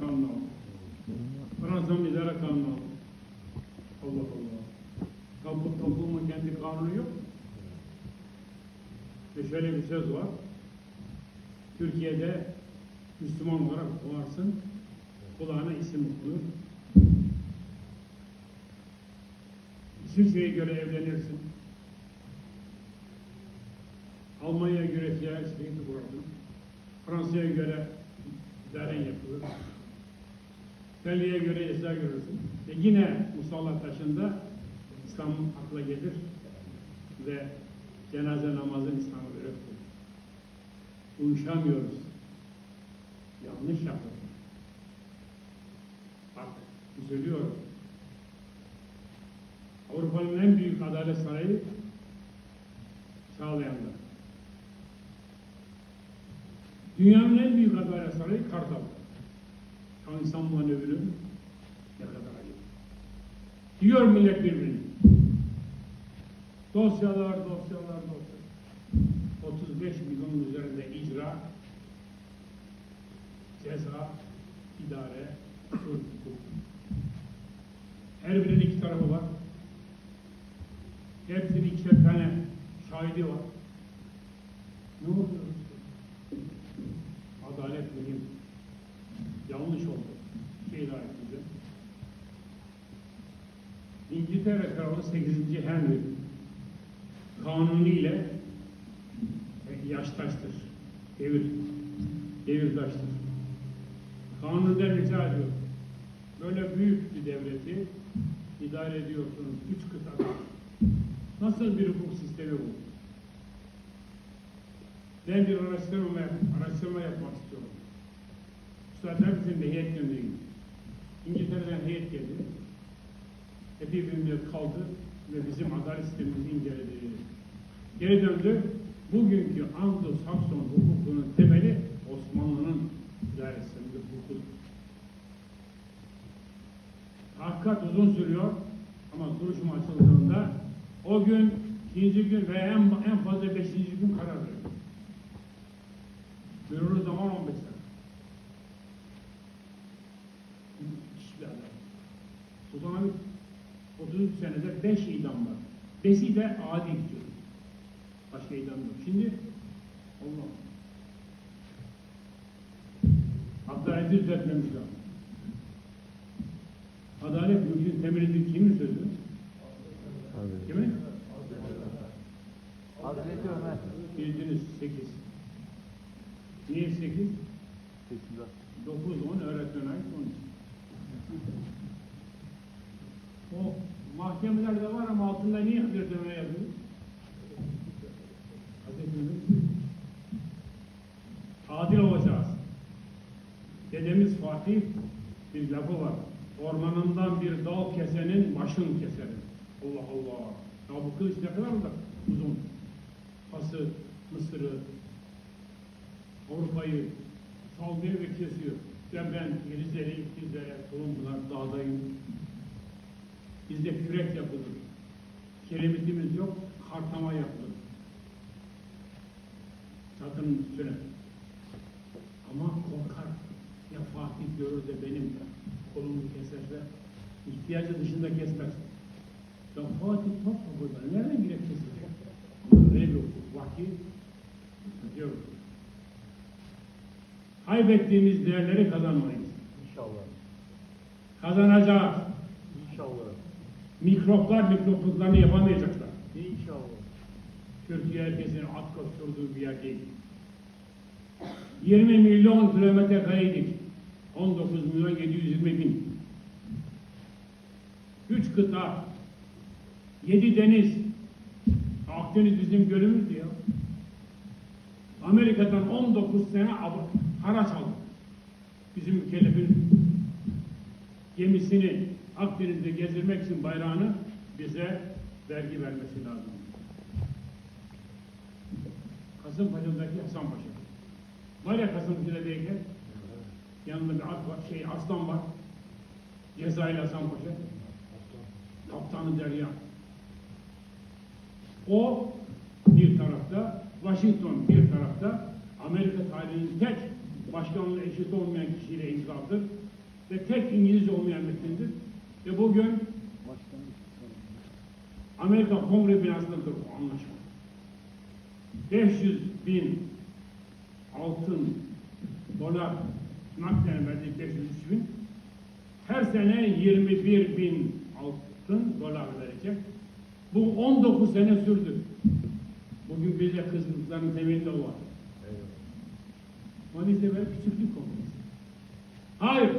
Kanunu aldı. Fransa'nın İdare Kanunu. Allah Allah. Bu toplumun kendi kanunu yok. Ve şöyle bir söz var. Türkiye'de Müslüman olarak doğarsın, kulağına isim okunur. İsviçre'ye göre evlenirsin. Almanya'ya göre şirketi kurardın. Fransa'ya göre idaren yapılır. Belli'ye göre ceza görürsün. Ve yine musalla taşında İslam akla gelir ve cenaze namazını İslam'a öğretir. Uyuşamıyoruz. Yanlış yaptık. Bak, üzülüyorum. Avrupa'nın en büyük adalet sarayı sağlayanlar. Dünyanın en büyük adalet sarayı Kartal. Şu an İstanbul'un öbürü ne kadar ayıp. Diyor millet birbirini. Dosyalar, dosyalar, dosyalar. 35 milyon üzerinde icra, ceza, idare, hukuk. Her birinin iki tarafı var. Hepsinin ikişer tane şahidi var. Ne oluyor? Adalet mühim. Yanlış oldu. Şey layık bize. İngiltere Kralı 8. Henry kanunu ile yaştaştır. Devir. Devirdaştır. Kanunda rica ediyor. Böyle büyük bir devleti idare ediyorsunuz. Üç kıtada. Nasıl bir hukuk sistemi bu? Ben bir araştırma, araştırma yapmak istiyorum. Üstadlar bizim de heyet gönderdi. İngiltere'den heyet geldi. Epey bir müddet kaldı ve bizim adalet sistemimizi inceledi. Geri döndü. Bugünkü Anglo-Sakson hukukunun temeli Osmanlı'nın sistemi hukukudur. Hakikat uzun sürüyor ama duruşma açıldığında o gün, ikinci gün ve en, en fazla beşinci gün karar veriyor. Görülür zaman 15 sene. Müthiş bir adam. Sultan Hamid 33 senede 5 idam var. Beşi de adi gidiyor. Başka idam yok. Şimdi Allah. Adaleti düzeltmemiz lazım. Adalet mülkün temelidir kimin sözü? Kimin? Hazreti Ömer. Bildiniz 8. Niye 8? Teşekkürler. 9, 10 öğretmen ait 10. O mahkemelerde var ama altında niye? Hazreti Ömer Adil olacağız. Dedemiz Fatih bir lafı var. Ormanından bir dal kesenin başın keserim. Allah Allah. Ya bu kılıç ne kadar da uzun. Fas'ı, Mısır'ı, Avrupa'yı sallıyor ve kesiyor. Ya ben Rize'li, İkizlere, Tulumbular, dağdayım. Bizde kürek yapılır. Kiremitimiz yok, kartama yapılır. Çatının üstüne. Ama korkar. Ya Fatih görür de benim kolumu keserse, ihtiyacı dışında kesmez. Ya Fatih top burada, nereden girip kesecek? Ama öyle bir vakit diyor. Kaybettiğimiz değerleri kazanmalıyız. İnşallah. Kazanacağız. Mikroplar mikropluklarını yapamayacaklar. İnşallah. Türkiye herkesin at koşturduğu bir yer değil. 20 milyon kilometre kareydik. 19 milyon 720 bin. Üç kıta, yedi deniz. Akdeniz bizim gölümüzdü ya. Amerika'dan 19 sene haraç aldık. Bizim mükellefin gemisini Akdeniz'de gezdirmek için bayrağını bize vergi vermesi lazım. Kasımpaşa'daki Hasan Paşa. Var ya Kasımpaşa'dayken yanında bir at var, şey aslan var. Cezayir Hasan Paşa. Kaptanı Derya. O bir tarafta, Washington bir tarafta, Amerika tarihinin tek başkanlığı eşit olmayan kişiyle imzalıdır. Ve tek İngilizce olmayan metindir. Ve bugün Amerika Kongre binasındadır bu anlaşma. 500 bin altın dolar nakden verdik 503 bin. Her sene 21 bin altın dolar verecek. Bu 19 sene sürdü. Bugün bize kızgınlıkların temelinde o var. Eyvallah. Manisa ve küçüklük kongresi. Hayır,